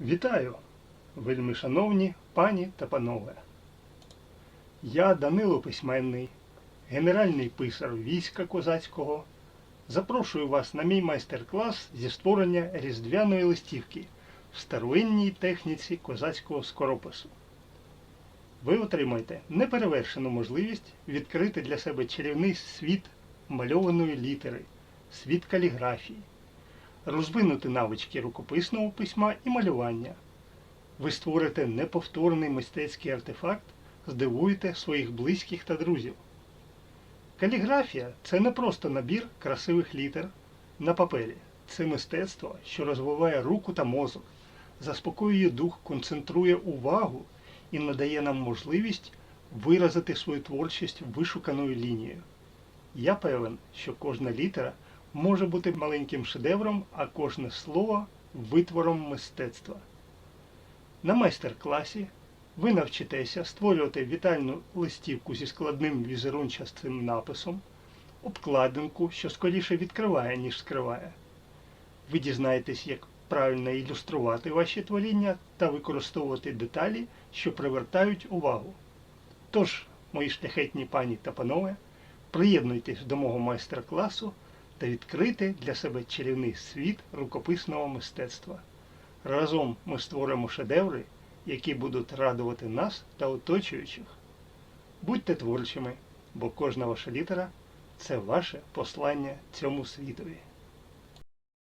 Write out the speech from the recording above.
Вітаю, вельми шановні пані та панове. Я Данило Письменний, генеральний писар війська козацького. Запрошую вас на мій майстер-клас зі створення різдвяної листівки в старовинній техніці козацького скоропису. Ви отримаєте неперевершену можливість відкрити для себе чарівний світ мальованої літери, світ каліграфії, розвинути навички рукописного письма і малювання. Ви створите неповторний мистецький артефакт, здивуєте своїх близьких та друзів. Каліграфія це не просто набір красивих літер на папері. Це мистецтво, що розвиває руку та мозок, заспокоює дух, концентрує увагу і надає нам можливість виразити свою творчість вишуканою лінією. Я певен, що кожна літера може бути маленьким шедевром, а кожне слово витвором мистецтва. На майстер-класі ви навчитеся створювати вітальну листівку зі складним візерунчастим написом, обкладинку, що скоріше відкриває, ніж скриває. Ви дізнаєтесь, як правильно ілюструвати ваші творіння та використовувати деталі, що привертають увагу. Тож, мої шляхетні пані та панове, приєднуйтесь до мого майстер-класу та відкрити для себе чарівний світ рукописного мистецтва. Разом ми створимо шедеври, які будуть радувати нас та оточуючих. Будьте творчими, бо кожна ваша літера це ваше послання цьому світові.